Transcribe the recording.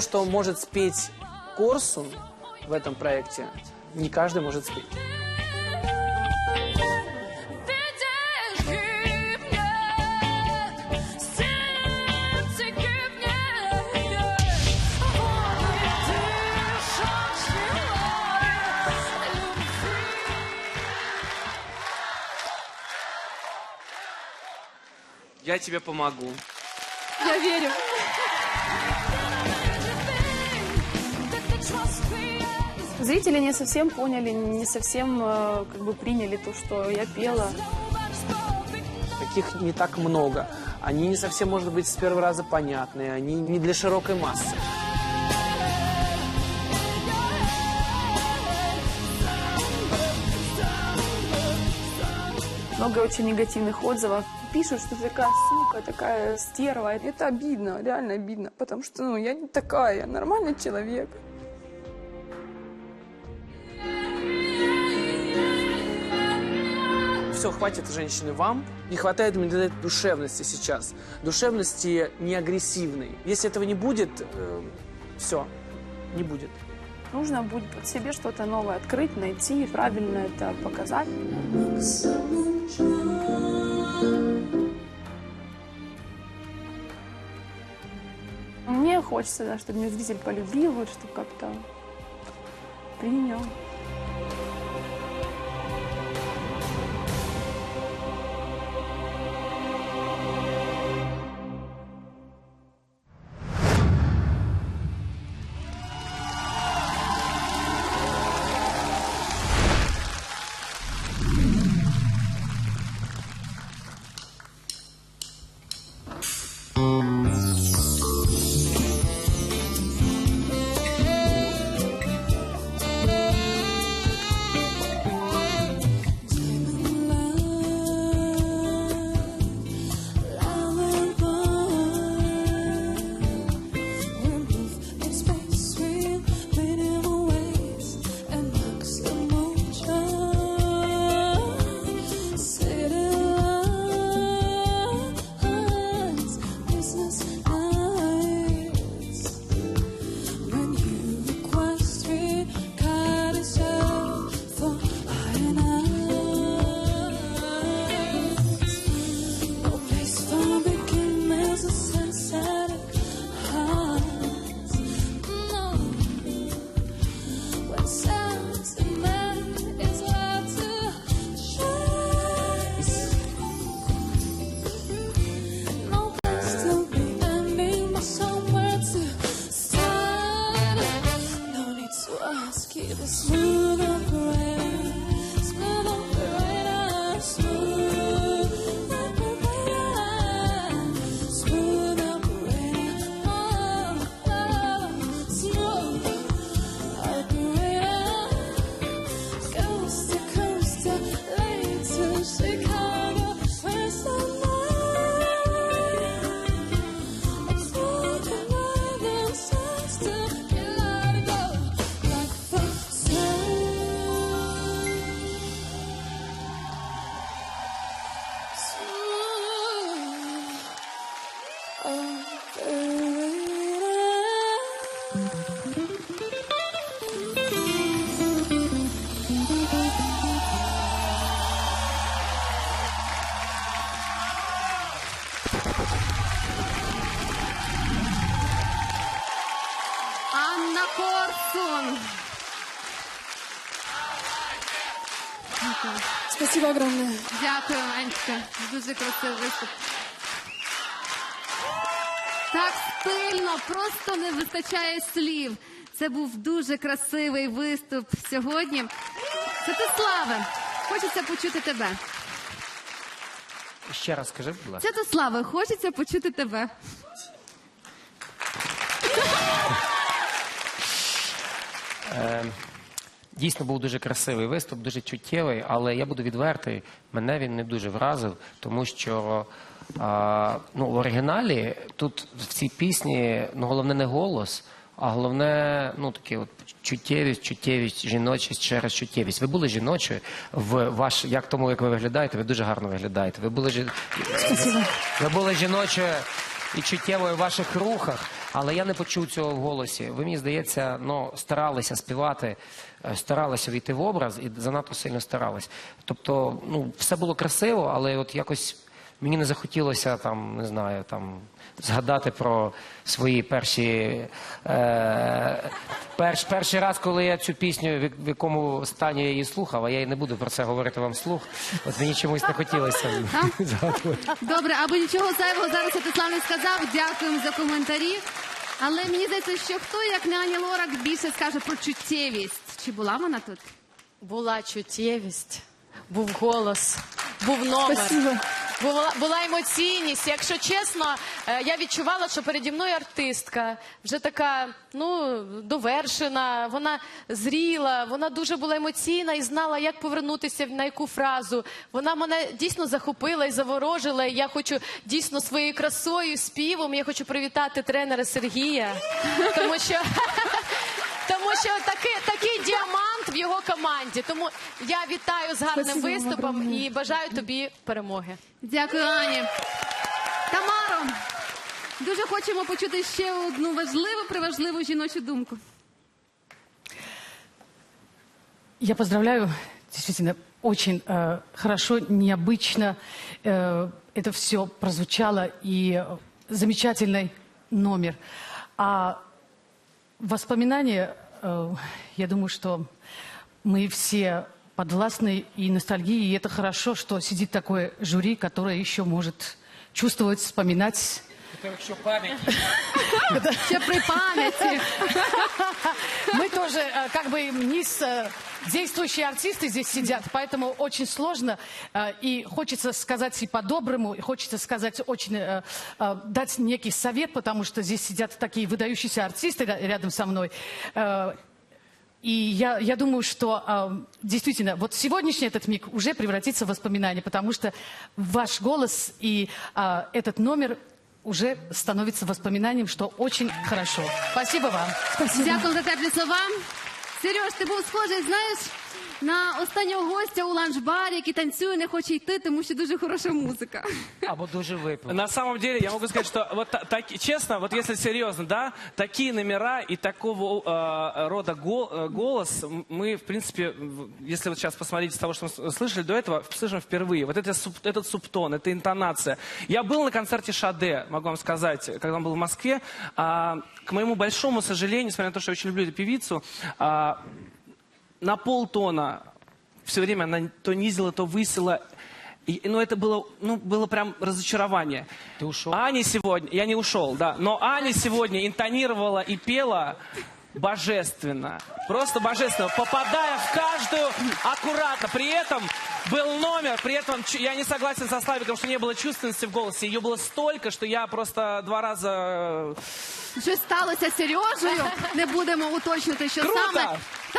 что может спеть Корсун в этом проекте, не каждый может спеть. Я тебе помогу. Я верю. Зрители не совсем поняли, не совсем э, как бы приняли то, что я пела. Таких не так много. Они не совсем, может быть, с первого раза понятны. Они не для широкой массы. Много очень негативных отзывов. Пишут, что ты такая сука, такая стерва. Это обидно, реально обидно. Потому что ну, я не такая, я нормальный человек. Все, хватит, женщины, вам. Не хватает мне этой душевности сейчас. Душевности не агрессивной. Если этого не будет, все, не будет. Нужно будет в себе что-то новое открыть, найти, и правильно это показать. Мне хочется, да, чтобы меня зритель полюбил, вот, чтобы как-то принял. It was smooth. Спасибо огромное. Дякую, Анечка. Дуже красивий виступ. Так стильно, просто не вистачає слів. Це був дуже красивий виступ сьогодні. Святославе, хочеться почути тебе. Ще раз скажи, будь ласка. Святославе, хочеться почути тебе. Дійсно був дуже красивий виступ, дуже чуттєвий, але я буду відвертий. Мене він не дуже вразив, тому що а, ну, в оригіналі тут в цій пісні ну, головне не голос, а головне ну, таке от чуттєвість, чуттєвість, жіночість через чуттєвість. Ви були жіночою в ваш, як тому, як ви виглядаєте, ви дуже гарно виглядаєте. Ви були, жі- ви були жіночою і чуттєвою в ваших рухах, але я не почув цього в голосі. Ви мені здається, ну старалися співати, е, старалися війти в образ і занадто сильно старались. Тобто, ну все було красиво, але от якось мені не захотілося там, не знаю, там згадати про свої перші е, перш, перший раз, коли я цю пісню, в, в якому стані я її слухав, а я і не буду про це говорити вам вслух. От мені чомусь не хотілося згадувати. Добре, аби нічого зайвого зараз Святослав не сказав. Дякуємо за коментарі. Але мені здається, що хто, як не Ані Лорак, більше скаже про чуттєвість. Чи була вона тут? Була чуттєвість, був голос, був номер. Спасибо. Була, була емоційність. Якщо чесно, е, я відчувала, що переді мною артистка вже така ну довершена, вона зріла, вона дуже була емоційна і знала, як повернутися на яку фразу. Вона мене дійсно захопила і заворожила. І я хочу дійсно своєю красою, співом. Я хочу привітати тренера Сергія, тому що. Тому що такий, такий діамант в його команді. Тому я вітаю з гарним Спасибо вам виступом огромне. і бажаю тобі перемоги. Дякую, Ані. Тамаро, дуже хочемо почути ще одну важливу, приважливу жіночу думку. Я поздравляю, действительно, очень э, хорошо, необычно э, это все прозвучало и э, замечательный номер. А воспоминания, э, я думаю, что мы все подвластны и ностальгии, и это хорошо, что сидит такое жюри, которое еще может чувствовать, вспоминать Якщо пам'ять Ще при пам'яти. Мы тоже э, как бы не э, действующие артисты здесь сидят, поэтому очень сложно. э, И хочется сказать и по-доброму, и хочется сказать очень, дать некий совет, потому что здесь сидят такие выдающиеся артисты ря- рядом со мной. И я, я думаю, что э, действительно, вот сегодняшний этот миг уже превратится в воспоминание, потому что ваш голос и э, этот номер уже становится воспоминанием, что очень хорошо. Спасибо вам. Дякую за теплі слова. Сереж, ти був схожий, знаєш, на останнього гостя у ланч-барі, який танцює, не хоче йти, тому що дуже хороша музика. або дуже випив. На самом деле, я могу сказать, что вот та- так, честно, вот если серьезно, да, такие номера и такого э, рода гол- э, голос м- мы, в принципе, в- если вот сейчас посмотреть из того, что мы с- слышали до этого, слышим впервые. Вот это суп- этот субтон, эта интонация. Я был на концерте Шаде, могу вам сказать, когда он был в Москве. А, к моему большому сожалению, несмотря на то, что я очень люблю эту певицу, а, на полтона все время она то низила, то высила. И, ну, это было, ну, было прям разочарование. Ты ушел? Аня сегодня, я не ушел, да, но Аня сегодня интонировала и пела божественно. Просто божественно, попадая в каждую аккуратно. При этом был номер, при этом я не согласен со Славиком, что не было чувственности в голосе. Ее было столько, что я просто два раза... Щось сталося з Сережею, не будемо уточнити, що Круто! саме.